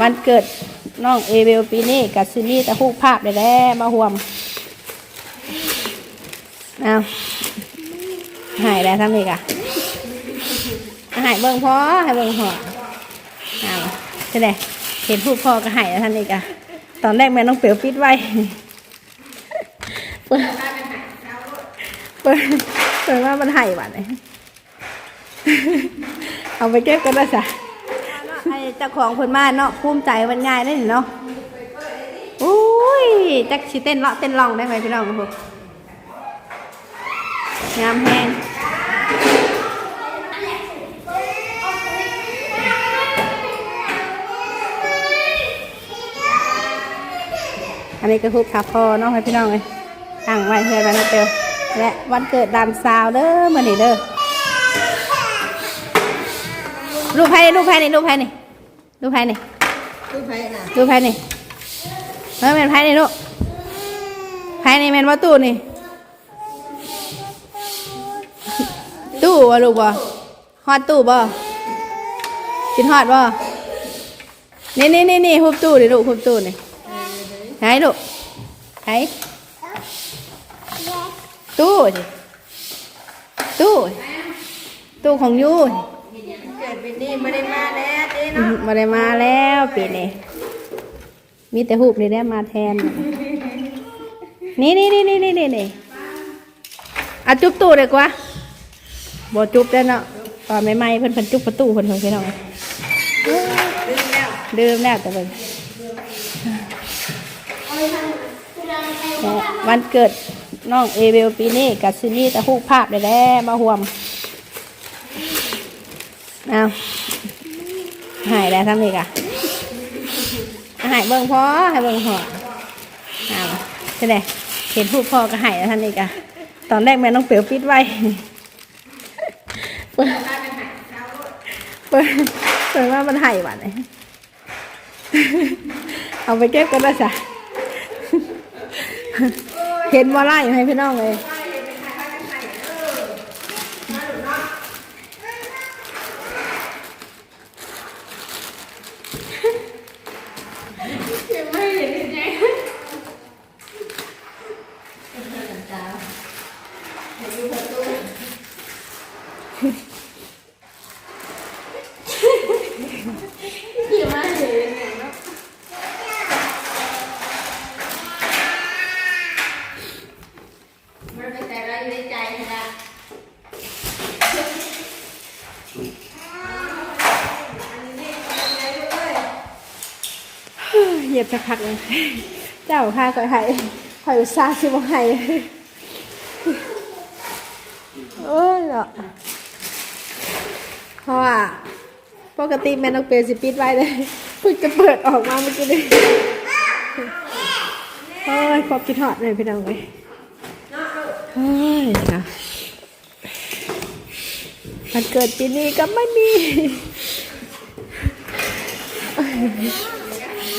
วันเกิดน้องเอเวลปีนี้กับซินี่ตะฮูกภาพได้แล้วมาห่วมเอาหายแล้วทำอีกอะหายเบิ่งพอให้เบิ่งพอเอาใช่ไหมเห็นพูดพอก็หายแล้วท่านอีกอะตอนแรกแม่น้องเปียวปิดไว้เปิดเปิดเปิดว่ามันหายหวานเลยเอาไปเก็บกันนะจ๊ะให้ เจ้าของผลมาเนาะภูมิใจมันง่ายได้เนาะอุ้ยจักชิเต้นเลาะเต้นลองได้ไหมพี่น้องครับงามแหงอันนี้ก็คือคาพอเนาะให้พี่น้องเลยตั้งไว้เพื่อไว้นะเตียวและวันเกิดดานซาวเด้อมื่อนี้เด้อรูปใครนี่รูปใครนี่รูปใครนี่ รูปใครนี่ลูกไผ่น่ะรูปใครนี่เฮ้ยแมนใครนี่ลูกใครนี่แมนว่าตู้นี่ ตู้วะลูกบ่ฮอดตู้บ่กินฮอดบ่นี่นี่นี่นี่หุบตู้ดิลูกหุบตู้นี่ไหนลูกไหนตู้สิตู้ตู้ของยูสิเกิดเป็นนี่ไม่ได้มาแล้วเต้เนาะมาได้มาแล้วปีนี้มีแต่หูบนี่ได้มาแทน นี่นี่นี่นี่นี่นี่นี่เอาจุ๊บตู้เลยกว่าบ่จุบได้เนาะตอนใหม่ๆเพิ่นเพิ่นจุบประตูเพิ่นเพิ่นพี่น้องลืมแล้วดื่มแล้วแต่เพิ่นวันเกิดน้องเอเวลปีนี้กับซินี่ตะฮูกภาพได้แล้วมาห่วม เอาหายแล้วทำอีกอะหายเบิ่งพอให้เบิ่งพอเอาใช่ไหมเห็นพูดพอก็หายแล้วท่านอีกอะตอนแรกแม่น้องเปียวปิดไว้เปิดเปิดเปิดว่ามันหายหวานเลยเอาไปเก็บกันนะจ๊ะเห็นว่าไล่ให้พี่น้องเลย มันไปแต่เราอยู่ในใจนะ คักพักเลยเจ้าข้าคอยให้คอยอุตส่าห์ชิบให้โอ้ยเนาะเพราะว่าปกติแม่นกเปรสิปิดไว้เลยเพิ่งจะเปิดออกมาเมื่อกี้เลยเฮ้ยขอบคิดหอดเลยพี่น้องเลยเฮ้ยนะวันเกิดปีนี้ก็ไม่มี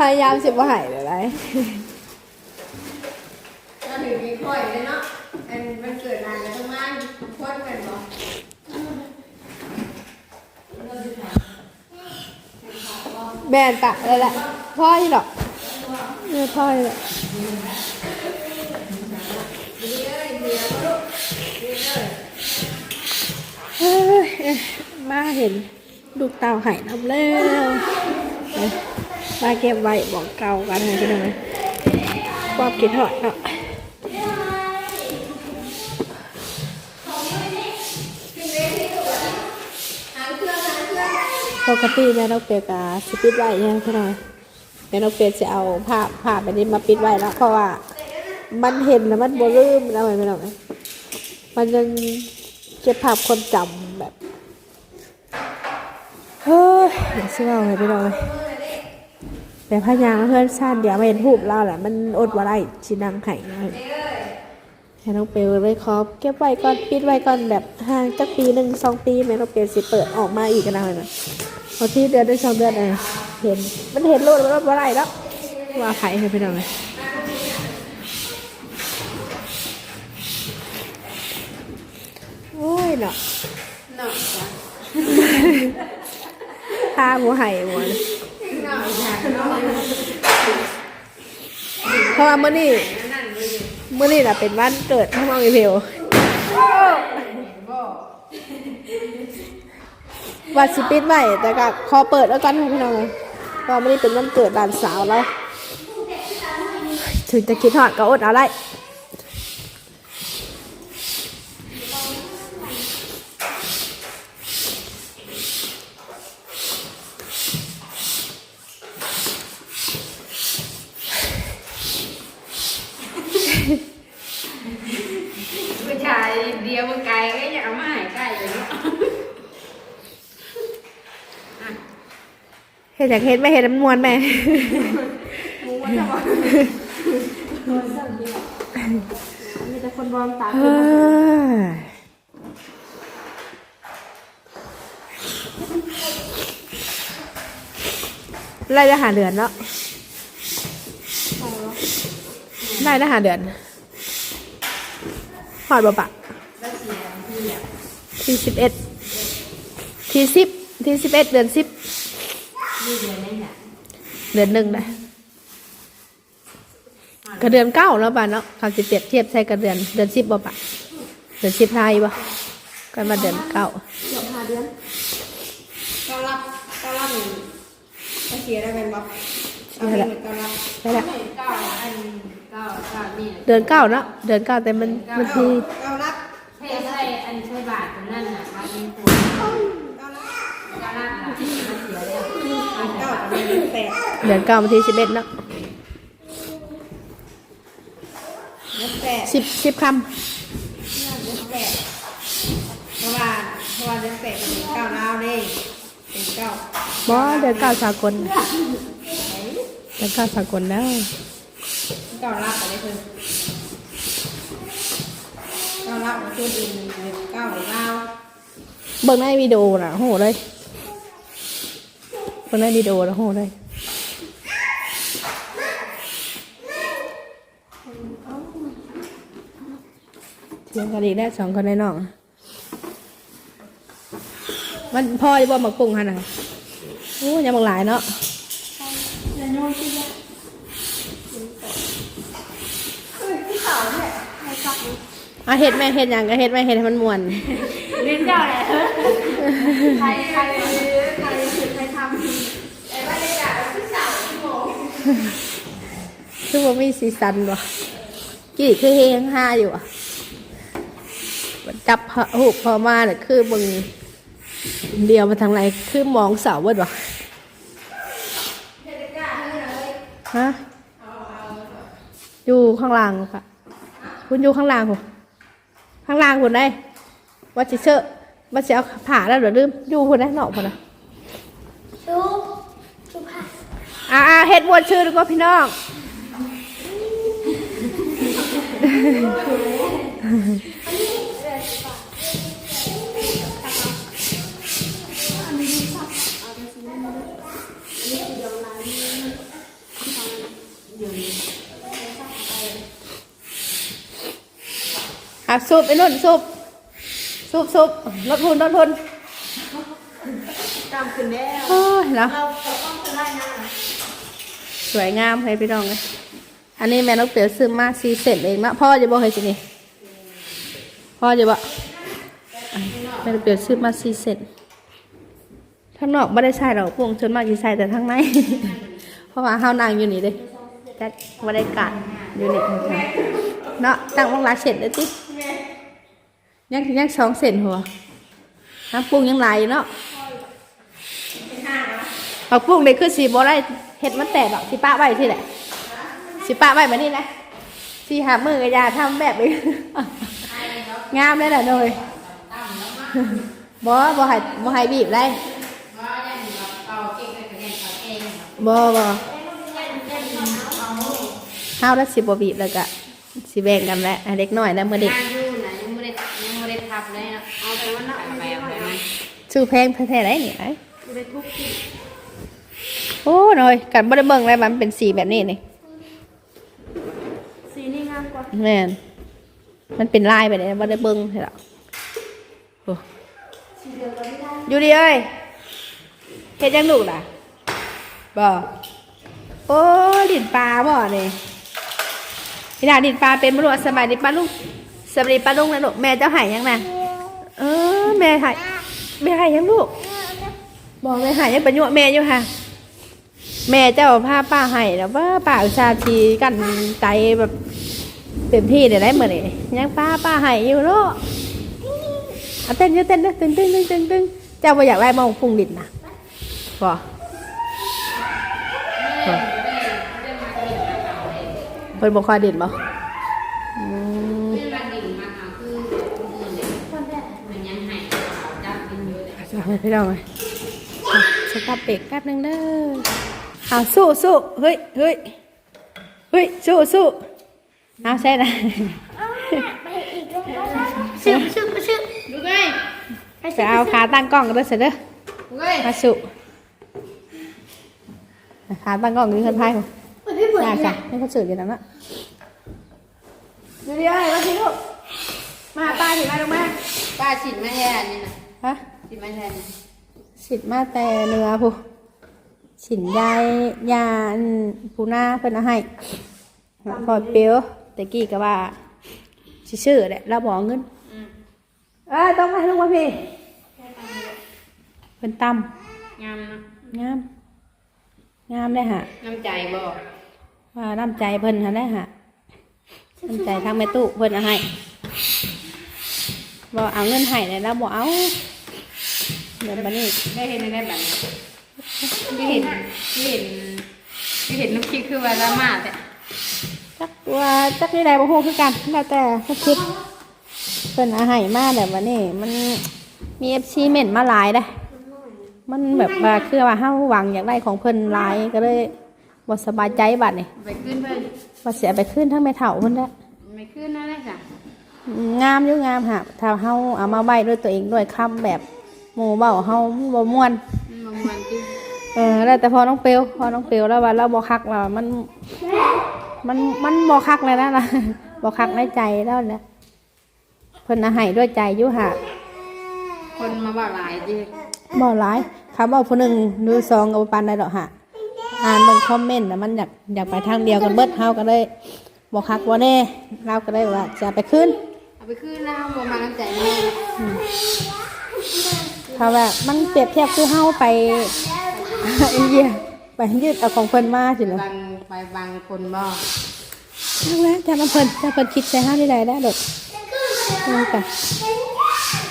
พยายามสิบ่หายเลยไรก็ถือมีค่อยเลยเนาะอันมันเกิดนานแล้วต้องมาพ่นกันบ่แบนปะเลยแหละพ่อยี่หรอกเออพ่อยี่หรอกเอ้ยเอ้ยมาเห็นลูกเต่าหายน้ำแล้วเอ้ย มาเก็บไว้บอกเก่ากันให้พี่น้องความคิดหอดเนาะปกติแม่นกเป็ดกะสปิดไว้ยังพี่น้องแม่นกเป็ดจะเอาภาพภาแบบนี้มาปิดไว้แล้วเพราะว่ามันเห็นแล้วมันบลืมนะพี่น้องมันยังเก็บภาพคนจำแบบเฮ้ยยเดี๋ยวสิเว่าให้พี่น้อง แต่พญางเพื่อนชาติเดี๋ยวมาเห็นรูปเราแหละมันอดว่าได้ชินังไข่เลยให้น้องเปลไว้ครอบเก็บไว้ก่อนปิดไว้ก่อนแบบห่างจักปีหนึ่งสองปีแม่น้องเปลสิเปิดออกมาอีกกันนะนะพอที่เดือนได้สองเดือนเออเห็นมันเห็นรูปมันว่าได้แล้วว่าไข่ให้พี่น้องเลยโอ้ยเนาะเนาะจ้ะทาหัวไห่หัว เพราะว่าเมื่อนี่เมื่อนี้น่ะเป็นวันเกิดของน้องอีเพลวันสิปิดไว้แต่ก็ขอเปิดแล้วกันให้พี่น้องเพราะว่ามื่อนี้เป็นวันเกิดหลานสาวแล้ว ถึงจะคิดฮอดก็อดเอาได้ เดียวมันไกลก็อยากเอามาให้ใกล้เลยเนาะเห็นจากเห็นไม่เห็นน้ำมวนแม่มูว่าจะบอกมีแต่คนบอมตาเฮ้ยไล่ได้หาเดือนแล้วไล่ได้หาเดือน หอดบ่ปะแล้วเสียที่เนี่ยที่สิบเอ็ดที่สิบที่สิบเอ็ดเดือนสิบนี่เดือนนี้เนี่ยเดือนหนึ่งได้ก็เดือนเก้าแล้วป่ะเนาะคำสิเปรียบเทียบใช่กับเดือนเดือนสิบบ่ปะเดือนสิบไทยบ่กันมาเดือนเก้าเกือบห้าเดือนก็รับก็รับหนึ่งก็เสียได้เป็นบ๊อบก็เป็นก็รับใช่ละเก้าอัน เก้าเก้านี่เดือนเก้าเนาะเดือนเก้าแต่มันมันทีเก้ารับใช่ใช่อันใช่บาทตรงนั้นน่ะว่าเป็นตัวเก้ารับกาลาดล่ะมันเสียแล้วเก้าเป็นแปดเดือนเก้าวันที่สิบเอ็ดเนาะแปดสิบสิบคแปดเพราะว่าเพราะว่าเดือนแปดเป็นเก้าลาวเด้เป็นเก้าำบ่เดือนเก้าสากลเดือนเก้าสากลแล้ว เก้ารับอะไรเพิ่มเก้ารับคือดินเก้าลาวเบิ่งในวิดีโอนะโหเลยเบิ่งในวิดีโอนะโหเลยเทียงกันอีกแล้สองคนในน้อง มันพ่อจะบอกหมักปุ้งฮะนะโอ้ยยังบักหลายเนาะ อะเห็ดไหมเห็ดอย่างก็เห็ดไหมเห็ดให้มันมวนเล่นเจ้าแหละใครใครใครคือใครทำไอ้บรรยากาศที่สามชั่วโมงคือว่ามีสีสันบ่กี่คือเฮงห้าอยู่อะจับพะหูพอมาเนี่ยคือมึงเดียวมาทางไหนคือมองเสาวัดวะฮะอยู่ข้างล่างค่ะ คุณอยู่ข้างล่างผม ข้างล่างคุณได้ว่าจิเชอร์ว่าจะเอาผ่าแล้วเดี๋ยวลืมอยู่คุณได้นอกคุณนะชุบชุบค่ะอ่าเฮ็ดมวนชื่อดีกว่าพี่น้อง อะสูบไอ้นุ่นสูบสูบสูบลดทุนลดทุนจำขึ้นแล้วโอ้ยแล้วเราต้องเป็นไรนะสวยงามให้พี่น้องเลยอันนี้แม่นกเตี๋ยวซื้อมาซีเสร็จเองนะพ่อจะบอกให้สินี่พ่อจะบอกแม่นกเตี๋ยวซื้อมาซีเสร็จข้างนอกไม่ได้ใส่หรอกพวงชนมากจะใส่แต่ข้างในเพราะว่าเฮานางอยู่นี่เลยจัดไม่ได้กัดอยู่นี่ เนาะตั้งวงรักเสร็จเลยติยังยังสองเซนหัวน้ำปรุงยังไหลายอยู่เนาะผักปุ้งนี่คือสีบ่ได้เห็ดมันแตกหรอกสิป้าไว้ที่ไหนสิป้าไว้แบบนี้นะสีหามือกับยาทำแบบนี้งามเลยแหละโดยบ่บ่ให้บ่ให้บีบเลยว่าอย่างนี้เราตบ่บ่เฮาแล้วสิบ่บีบแล้วก็ สิแบ่งกันแหละให้เด็กน้อยแล้วมื้อเด็กงานอยู่นะยังไม่ได้ยังไม่ได้ทับเลยนะเอาไปวันละไปเอาไปมันซื้อแพงแท้ๆได้นี่ไอ้ไม่ได้ทุกที่โอ้หน่อยกันบ่ได้เบิ่งเลยมันเป็นสีแบบนี้นี่สีนี่งามกว่าแม่นมันเป็นลายแบบนี้บ่ได้เบิ่งให้หรอกโอ้อยู่ดีเอ้ยเฮ็ดยังลูกล่ะบ่โอ้ดินปลาบ่นี่ พี่ดาดินปลาเป็นบรวสบายดีปลาลุงสบายดีปลาลุงนะลูกแม่เจ้าห้ยังน่ะเออแม่ให้แม่ห้ยังลูกบอกแม่ห้ยังเป็นยั่วแม่อยู่ค่ะ แม่เจ้าพาป้าให้แล้วว่าป้าอุตส่าทีกันใจแบบเต็มที่เดี๋ยวได้เหมือนนี่ยังป้าป้าให้อยู่เนาะเอาเต้นเยอะเต้นเด้อตึงตึงตึงตึงตึงเจ้าบ่อยากไล่มองพุงดินนะบ่บ่ เพิ่นบ่คอยดินบ่อืมเพื่อนบ้านดิ่งมาเอาคือคนอื่นเนี่ยมันยังให้จับกินเยอะเลยเอาไปพี่น้องไปสต็อปเบรกแป๊บนึงเด้อเอาสู้สู้เฮ้ยเฮ้ยเฮ้ยสู้สู้เอาใช่นะไปอีกแล้วชื่อชื่อชื่อดูไงจะเอาขาตั้งกล้องกันด้วยเสร็จเด้อดูไงมาสุขาตั้งกล้องนี่คนไทยผม พี่เปิดได้จ้ะไม่เขาสื่ออยู่นั่นละดูดิเอ้ยมาสิลูกมาป้าสิมาลงมาป้าฉีดไม่แทนนี่นะฮะฉีดไม่แทนนี่สิดมาแต่เนื้อผู้ฉินยายยาอันผู้หน้าเพิ่นเอาให้พอเปียวแต่กี้ก็ว่าสิชื่อแหละเราบอกเงินอืมเอ้ยต้องมาให้ลูกมาพี่เพิ่นตงามนะำงามงามเลยฮะน้ำใจบอกว่า น้ำใจเพิ่นหันได้ฮะน้ำใจทางแม่ตู้เพิ่นเอาให้บอกเอาเงินให้เลยแล้วบอกเอาเดี๋ยวบันนี้ได้เห็นได้แบบนี้ที่เห็นที่เห็นที่เห็นลูกคิดคือว่าละมาแต่จักว่าจักนี่ใดบ่ฮู้คือกันแล้วแต่เขาคิดเพิ่นเอาให้มาแบบวันนี้ มันมี FC เม่นมาหลายเด้อมันแบบว่าคือว่าเฮาหวังอยากได้ของเพิ่นหลายก็เลย บ่สบายใจบัดนี่ไปขึ้นเพื่อนว่าเสียไปขึ้นทั้งแม่เฒ่าเพิ่นแหละไม่ขึ้นนะได้จ้ะงามอยู่งามค่ะถ้าเฮาเอามาไว้ด้วยตัวเองด้วยคำแบบหมู่เบาเฮาบ่ม่วนมันมันที่เออแล้วแต่พอน้องเปียวพอน้องเปียวแล้วว่าเราบ่คักแล้วมัน มันมันบ่คักเลยนะล่ะบ่คักในใจแล้วแหละเพิ่นเอาให้ด้วยใจอยู่ค่ะคนมาว่าหลายจีบ่หลายคำว่าผู้หนึงหรือสองก็บ่ปานใดดอกค่ะ อ่านเบิ่งคอมเมนต์น่ะมันอยากอยากไปทางเดียวกันเบิดเฮาก็เลยบ่คักบ่แน่เราก็เลยว่าจะเอาไปคืนเอาไปขึ้นนะโมมาน้ำใจแม่เพราะว่ามันเปรียบเทียบคือเฮาไปอินเดียไปยืดเอาของเพิ่นมาสิเนาะบางไปบางคนบ่นั่นแหละแต่มันเพิ่นแต่เพิ่นคิดใส่เฮาได้ได้ดอกนี่จ้ะ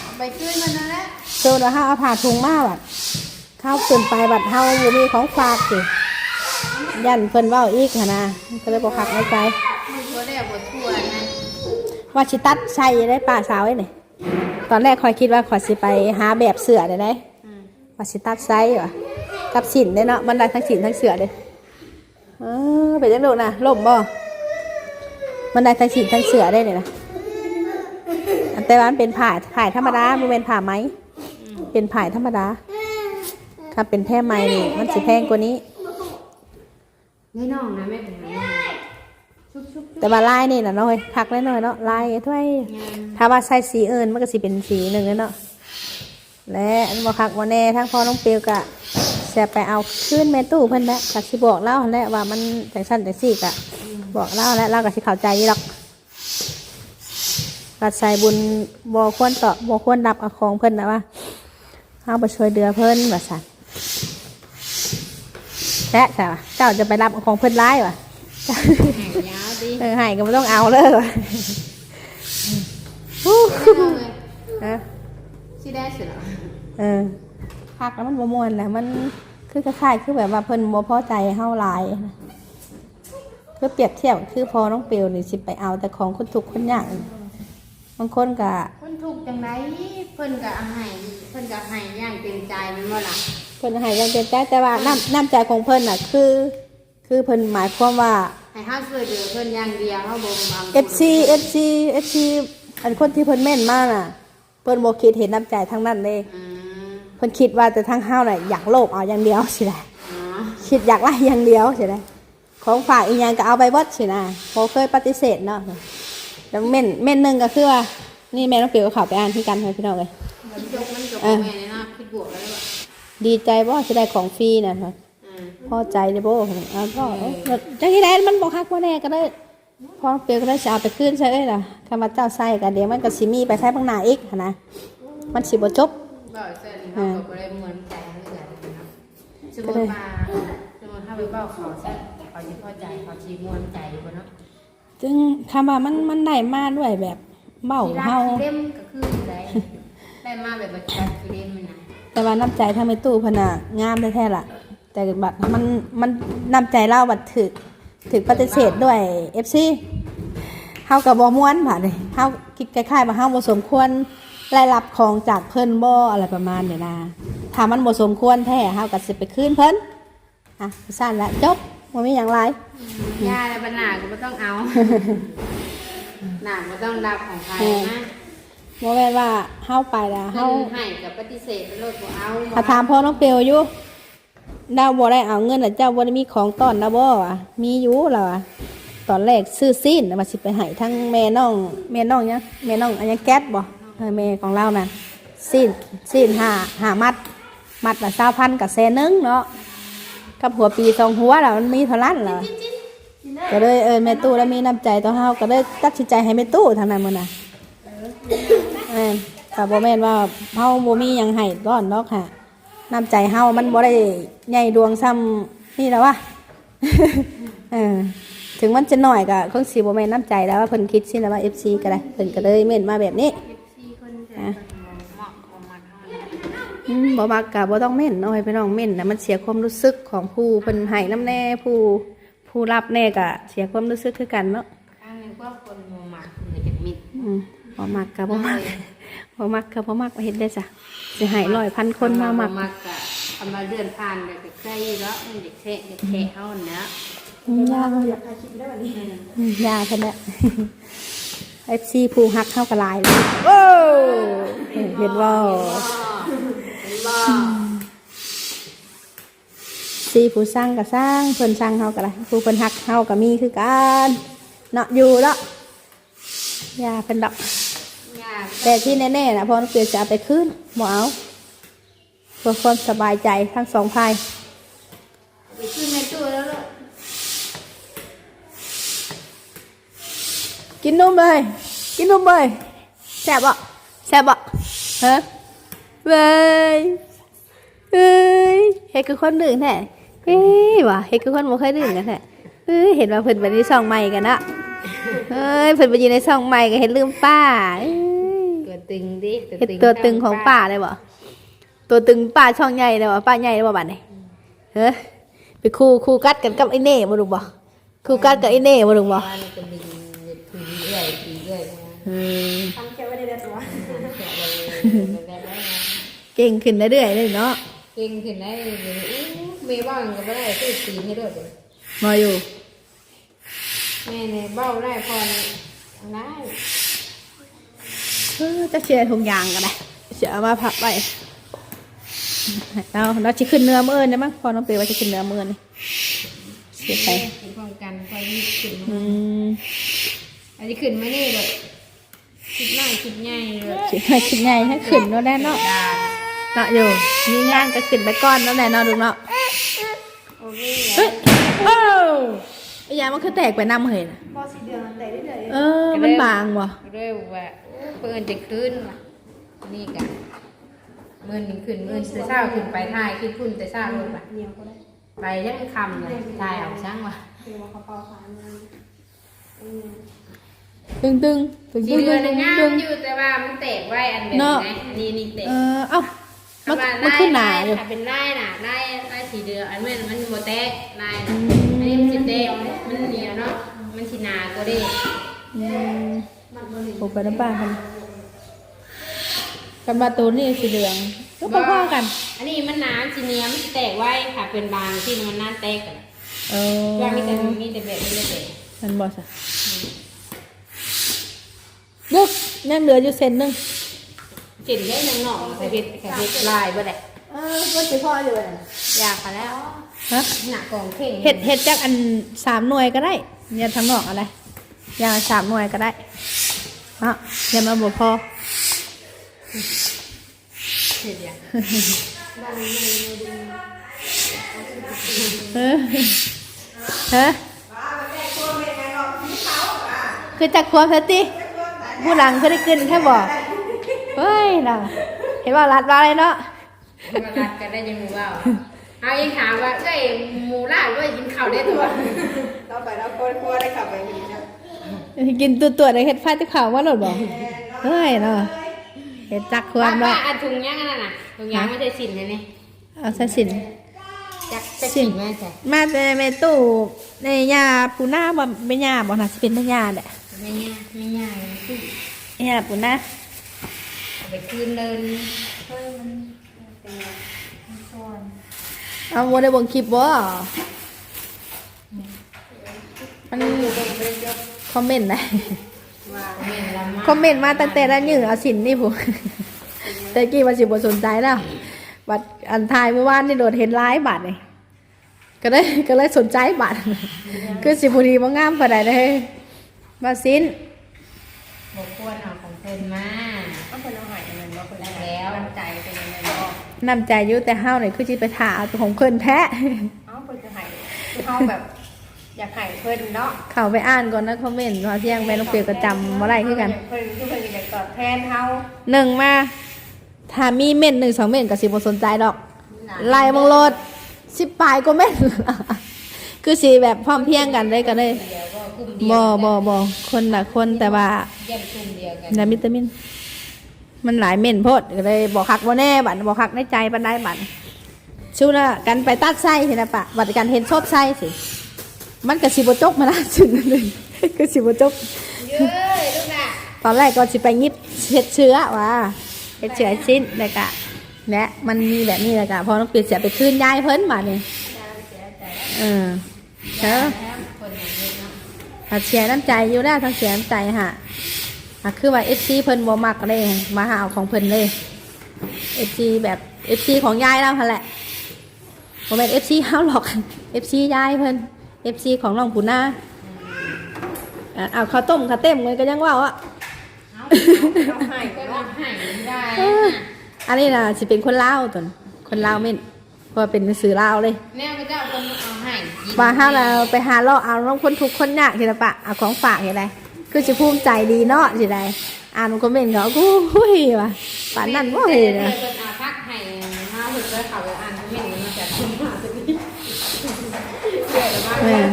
เอาไปขึ้นมันนั่นแหละโซนว่าเฮาเอาผ้าถุงมาบัดเข้าขึ้นไปบัดเฮาบ่มีของฝากสิ ยันเพิ่นเว้าอีกหั่นนะก็เลยบ่คักในใจบ่ได้บ่ทั่วนะว่าสิตัดใส่ได้ป้าสาวไอ้นี่ตอนแรกคอยคิดว่าขอยสิไปหาแบบเสื้อได้ได้อืมว่าสิตัดไซส์ว่ะกับสินเด้เนาะมันได้ทั้งสินทั้งเสือเด้เออเป็นจังได๋นะล่มบ่มันได้ทั้งสินทั้งเสือได้นี่นะอันแต่ว่ามันเป็นผ้าผ้าธรรมดาบ่แม่นผ้าไหมเป็นผ้าธรรมดาถ้าเป็นแพร่ไหมนี่มันสิแพงกว่านี้ นี่น้องนะแม่เป็นไงชุบชุบแต่ว่าลายนี่น่ะเนาะเฮ้ยทักแน่นอนเนาะลายถ้วยงานถ้าว่าใส่สีอื่นมันก็สิเป็นสีหนึ่งแล้วเนาะและอันบ่คักบ่แน่ทั้งพ่อน้องเปียวกะแสไปเอาขึ้นแม่ตู้เพิ่นแหละก็สิบอกเล่าหั่นแหละว่ามันจังซั่นจังซี่กะบอกเล่าแล้วเราก็สิเข้าใจอยู่หรอกรัดใส่บุญบ่ควรต่อบ่ควรรับเอาของเพิ่นนะว่าเอาไปช่วยเดือเพิ่นว่าซั่น และใช่ปะเจ้าจะไปรับเอาของเพิ่นร้ายวะแห่งยาวดิเออให้ก็ไม่ต้องเอาเลยว่ะฮู้ไม่เอาเลยฮะสิได้สิเหรอเออพักแล้วมันบ่ม่วนแหละมันคือคล้ายๆคือแบบว่าเพิ่นบ่พอใจเฮาหลายนะคือเปรียบเทียบคือพอน้องเปียวนี่สิไปเอาแต่ของคนทุกข์คนยากบางคนก็คนถูกจังไดเพิ่นก็เอาให้เพิ่นก็ให้อย่างเต็มใจแมันบ่ล่ะ เพิ่นให้ยังเต็มใจแต่ว่าน้ำน้ำใจของเพิ่นน่ะคือ คือเพิ่นหมายความว่า ให้เฮาช่วยเหลือเพิ่นอย่างเดียวเฮาบ่เอา FC FC FC อันคนที่เพิ่นแม่นมากน่ะ เพิ่นบ่คิดเห็นน้ำใจทั้งนั้นเลย อืมเพิ่นคิดว่าแต่ทั้งเฮาน่ะอยากโลภเอาอย่างเดียวสิได้อ๋อคิดอยากไล่อย่างเดียวสิได้ของฝากอีหยังก็เอาไปเบิดสินะบ่เคยปฏิเสธเนาะแล้วเม่นเม่นหนึงก็คือว่านี่แม่น้องเปียวก็เข้าไปอ่านที่กันให้พี่น้องเลย มันจกมันจกบ่แม่นเลยเนาะคิดบวกแล้วว่ะ ดีใจบ่สิได้ของฟรีน่ะครับอืมพอใจเลยบ่อ่าพ่อเอ้ยแล้วจังที่ใดมันบ่ฮักบ่แน่ก็ได้พอเปียวก็ได้สิเอาไปคืนใช่เอ้ยล่ะคำว่าเจ้าใส่ก็เดี๋ยวมันก็สิมีไปใช้ข้างหน้าอีกหั้นนะมันสิบ่จบบ่เสื้อนี่เฮาก็บ่ได้เหมือนใจเฮาคือกันเนาะสมมุติว่าสมมุติถ้าไปเว้าเขาซะเขาสิพอใจเขาสิม่วนใจบ่เนาะจึงคำว่ามันมันได้มาด้วยแบบเบ้าที่รักเฮาที่เล่มก็คือได้ได้มาแบบบัดจัดที่เล่มมันน่ะ แต่ว่าน้ำใจถ้าไม่ตู้เพนน่ะงามแท้ๆล่ะ แต่บัดมันมันน้ำใจเล่าบัดถึกถึกปฏิเสธด้วยเอฟซีเฮากับบ่ม้วนผ่าเลยเฮาคิดคล้ายๆว่าเฮาบ่สมควรได้รับของจากเพิ่นบ่อะไรประมาณนี้นะถ้ามันบ่สมควรแท้เฮาก็สิไปคืนเพิ่นอะสั้นละจบบ่มีหยังหลายยาและบรรณาก็ไม่ต้องเอา หนาไม่ต้องรับของใครนะ บ่แม่นว่าเฮาไปแล้วเฮาเฮาให้กับปฏิเสธเป็นโลดบ่เอาถ้าถามพ่อน้องเปียวอยู่ดาวบ่ได้เอาเงินน่ะเจ้าบ่ได้มีของต้อนนะบ่อะมีอยู่ล่ะวะตอนแรกซื้อซีนมาสิไปให้ทั้งแม่น้องแม่น้องเนี่ยแม่น้องอันยังแก๊สบ่เออแม่ของเราน่ะซีนซีนห้าห้ามัด มัดละ20,000กับแสนหนึงเนาะกับหัวปีสองหัวล่ะมันมีเท่านั้นเหรอก็เลยเออแม่ตู้แล้วมีน้ำใจต่อเฮาก็เลยตัดสินใจให้แม่ตู้ทางนั้นมื้อน่ะ เออก็บ่แม่นว่าเฮาบ่มีหยังให้ต้อนดอกค่ะน้ำใจเฮามันบ่ได้ใหญ่ดวงซ้ำนี่แล้ววะเออถึงมันจะน้อยก็คงสิบ่แม่นน้ำใจแล้วว่าเพิ่นคิดสินะว่า FC ก็ได้เพิ่นก็เลยเม่นมาแบบนี้สี่คนจะเหมาะของมันเท่านั้นอืมบ่มักก็บ่ต้องเม่นเอาให้พี่น้องเม่นนะมันเสียความรู้สึกของผู้เพิ่นให้น้ำแน่ผู้ผู้รับแน่ก็เสียความรู้สึกคือกันเนาะข้างหนึงพวกคนบ่มักมันจะมิดอืมบ่มักก็บ่มัก บ่มักก็บ่มักไปเฮ็ดได้จ้ะสิให้ร้อยพันคนมามักมักก็เอามาเลื่อนผ่านแบบใกล้ๆแล้วมันเด็กแท้เด็กแท้เฮาเนาะอืมยากอยากถ่ายคลิปได้แบบนี้ยากเพิ่นแหละ FC ผู้ฮักเฮาก็หลายเลยโอ้เห็นบ่เห็นบ่สีผู้สร้างก็สร้างเพิ่นสร้างเฮาก็ได้ผู้เพิ่นฮักเฮาก็มีคือกันเนาะอยู่เนาะอย่าเพิ่นดอกยาก แต่ที่แน่ๆนะพอน้องเปียจะเอาไปคืนบ่เอาเพื่อความสบายใจทั้งสองฝ่ายไปขึ้นในตู้แล้วลูกกินนมเลย กินนมเลยแซ่บบ่แซ่บบ่ฮะเว้ยเอ้ยเฮ็ดคือคนดื่มแท้เฮ้ยว่ะเฮ็ดคือคนบ่เคยดื่มกันแท้เอ้ยเห็นว่าเพิ่นไปในช่องใหม่กันเนาะเอ้ยเพิ่นไปอยู่ในช่องใหม่ก็เห็นลืมป้าเอ้ย ตัวตึงดิเห็นตัวตึงของป้าเลยบ่ตัวตึงป้าช่องใหญ่เลยบ่ป้าใหญ่เลยบ่บัดนี้เฮ้ยไปคู่คู่กัดกันกับไอ้เน่บ่ลูกบ่คู่กัดกับไอ้เน่บ่ลูกบ่บ้านก็ดึงถือเรื่อยถือเรื่อยนะอืมทำแค่ไว้ในตัวเก่งขึ้นเรื่อยๆเลยเนาะเก่งขึ้นได้เลยอู้เมย์บ้างก็ไม่ได้ตู้ตีให้ด้วยเลยมาอยู่แม่เนี่ยเบ้าได้พอนได้เออ จะเชียร์ทุกอย่างกันเลยเสียมาผักไปเราเราจะขึ้นเนื้อมือเนี่ยมั้งพอน้องเปียว่าจะขึ้นเนื้อมือนี่เสียไปถึงพร้อมกันพอยิ่ขึ้นอืมอันนี้ขึ้นไม่นี่เลยคิดหน้าคิดใหญ่เลยคิดไงคิดไงถ้าขึ้นเนาะแน่เนาะดานเนาะอยู่มีงานก็ขึ้นไปก่อนแล้วแน่เนาะดูเนาะโอเคเฮ้ยโอ้ไอ้ยามันคือแตกไปน้ำเหยนะพอสี่เดือนแต่ได้เดือนเออมันบางบ่เร็วว่า เปินจะขึ้นว่ะนี่กันมื่นขึ้นมื่นแต่เช้าขึ้นไปท้ายขึ้นพุ่นแต่เช้าลงไปเหนียวก็ได้ไปยังคำเลยทายเอาช่างว่ะเดี๋ยวเขาเป่าขาเงินตึงตึงตึงสีตึงเรืตึอนงงามตึงอยู่แต่ว่ามันแตกไว้อันแบบเนาะไหนอันนี้นี่แตก เออเอ้ามันว่ามันขึ้นหนาอยู่ถ้าเป็นลายน่ะลายลายสีเดือนอันนั้นมันโมแตกลายน่ะอันนี้มันสีแดงมันเหนียวเนาะมันสีหนาก็ได้ อืม โอ้ไปน้ำป้ากันกันมาตัวนี่สีเหลืองก็พอๆกัน อันนี้มันน้ำจีเนียมันสิแตกไว้ค่ะเป็นบางที่มันน้ำแตกกันเออว่ามีแต่มีแต่แบบนี้เลยมันบ่ซะดึกยังเหลืออยู่เซนหนึงกลิ่นได้ยังหนองใส่เพชรใส่เพชรลายบ่ได้เออก็สิพออยู่เลยอยากค่ะแล้วฮะหนักกองเข่งเห็ดเห็ดจากอันสามหน่วยก็ได้อย่าทั้งนอกอะไรอย่างละสามหน่วยก็ได้ ฮะอย่ามาบ่พอเห็ดอย่างเออฮะคือจากความสติผู้หลังเพื่อได้ขึ้นแค่บอกเฮ้ยน่ะเห็นว่ารัดว่าอะไรเนาะมารัดกันได้ยังมูว่าเอายังถามว่าเอ้ยหมูล่าด้วยกินข้าวได้ตัวเราไปแล้วโคตรโคตรได้ขับไปกินนะ กินตัวตัวๆได้เห็ดฟ้าที่ขาวว่าหลดบอกเฮ้ยเนาะเห็ดจักความว่าเนาะอันถุงย่างนั่นน่ะถุงย่างไม่ได้สินเลยนี่เอาซะสินจักจะสินไหมใช่มาแต่แม่ตู้ในยาปูนาบ่ไม่ยาบ่น่ะสิเป็นแม่ยาแหละไม่ง่ายไม่ง่ายคือยาปูนาเอาไปคืนเดินเฮ้ยมันเป็นไงมันซ่อนเอาบ่ได้เบิ่งคลิปบ่มัน คอมเมนต์ได้ว่าเม่นละมาคอมเมนต์มาตั้งแต่ละยื้อเอาสินนี่ผู้แต่กี้ว่าสิบ่สนใจแล้วบัดอันทายเมื่อวานนี่โดดเห็นไลฟ์บัดนี่ก็เลยก็เลยสนใจบัดคือสิบ่ดีบ่งามปานใดเด้ว่าสินบอกควรเอาของเพิ่นมาเอาคนเอาหายมันว่าคนได้ได้แล้วน้ำใจเป็นยังไงเนาะนำใจอยู่แต่เฮานี่คือสิไปถ่าเอาของเพิ่นแท้เอาคนจะหายเขาแบบ อยากหายเพิ่นเนาะเข้าไปอ่านก่อนนะคอมเมนต์ว่าเที่ยงแม่น้องเปียวก็จำบ่ได้คือกันเพิ่นคือเพิ่นอยากตอบแทนเขาหนึ่งมาถ้ามีเม่นหนึ่งสองเม่นก็สิบ่สนใจดอกไล่มังโลดสิบปลายก็เม่นคือสีแบบพร้อมเพรียงกันเลยก็เลยเดี๋ยวก็กลุ่มเดียวบ่บ่บ่คนละคนแต่ว่าเยี่ยมกลุ่มเดียวกันยามิตามิน มันหลายเม่นโพดก็เลยบอกคักบ่แน่บัดบอกคักในใจปานใดบัดชูนะกันไปตัดไส้เห็นนะปะบัดกันเห็นชอบไส้สิ มันก็สิบ่จกมาละซึ่งนึงก็สิบ่จกเย้ยลูกน่ะตอนแรกก็สิไปงิบเห็ดเชื้อว่าเห็ดเชื้อชิ้นเลยกะและมันมีแบบนี้เลยกะพอน้องปิดเสียไปคืนยายเพิ่นมาเนี่ยเออเช้าคนอย่างนี้เนาะถ้าเสียน้ำใจอยู่แล้วทั้งเสียน้ำใจฮะอะคือว่าเอฟซีเพิ่นบ่มักเลยมาหาเอาของเพิ่นเลยเอฟซีแบบเอฟซีของยายเราหั่นแหละบ่แม่นเอฟซีเฮาหรอกเอฟซียายเพิ่น เอฟซีของน้องปูนาอะเอาข้าวต้มข้าวเต็มมันก็ยังว่าอะเอาเอาหายก็เนาะรับให้ได้เอออันนี้นะสิเป็นคนลาวตนคนลาวเม่นเพราะว่าเป็นหนังสือลาวเลยแนวพระเจ้าคนเอาให้มาห้าเราไปหาเลาเอาน้องคนทุกคนยากทีละปะเอาของฝากเห็นไรคือสิภูมิใจดีเนาะสิไดอ่านคอมเมนต์เขากูหุ้ยว่ะป่านนั้นว่าเห็นนะเป็นอาพักให้มาถึงแล้วเขาอ่านคอมเมนต์มาจากคุณมาตรง เดี๋ยวมาเออ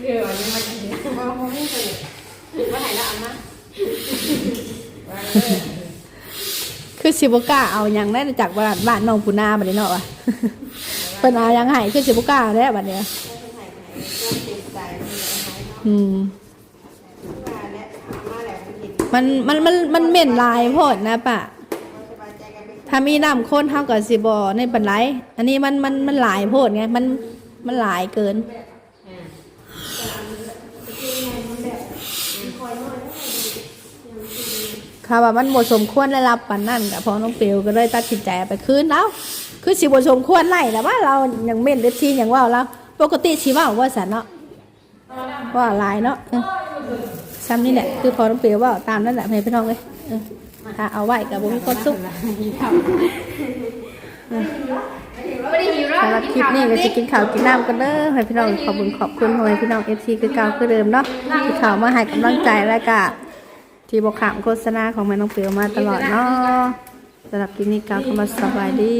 เดี๋ยวนี้มากินว่าเขาไม่เคยถือว่าหายแล้วอะมาคือสิบก้าเอาอย่างได้จากบ้านบ้านน้องปูนาบัดนี้เนาะว่ะเพิ่นเอายังให้คือสิบก้าแล้วบัดเนี้ยติดใจมันหายเนาะอืมมันมันมันมันเหม็นลายโพดนะปะถ้ามีน้ำข้นเท่ากับสิบอในปันไรอันนี้มันมันมันหลายโพดไงมัน มันหลายเกิน ค่ะว่ามันบสมควรได้รับปันนั่นกับพอน้องเปียวก็เลยตัดสินใจเอาไปคืนแล้ว คือสิบสมควรไล่แต่ว่าเรายังเม่นเล็บชีอย่างว่าเราปกติชีว่าว่าสันเนาะว่าลายเนาะซ้ำนี่แหละคือพอน้องเปียวว่าตามนั่นแหละให้พี่น้องเลยเออถ้าเอาไว้กับบุญคนสุขไม่ได้หิวหรอก สำหรับคลิปนี้ก็จะกินข้าวกินน้ำกันเด้อให้พี่น้องขอบคุณขอบคุณให้พี่น้องเอฟซีคือเก่าคือเดิมเนาะที่ข่าวมาให้กำลังใจแล้วก็ที่บอกขามโฆษณาของแม่น้องเปียวมาตลอดเนาะสำหรับคลิปนี้กล่าก็มาสบายดี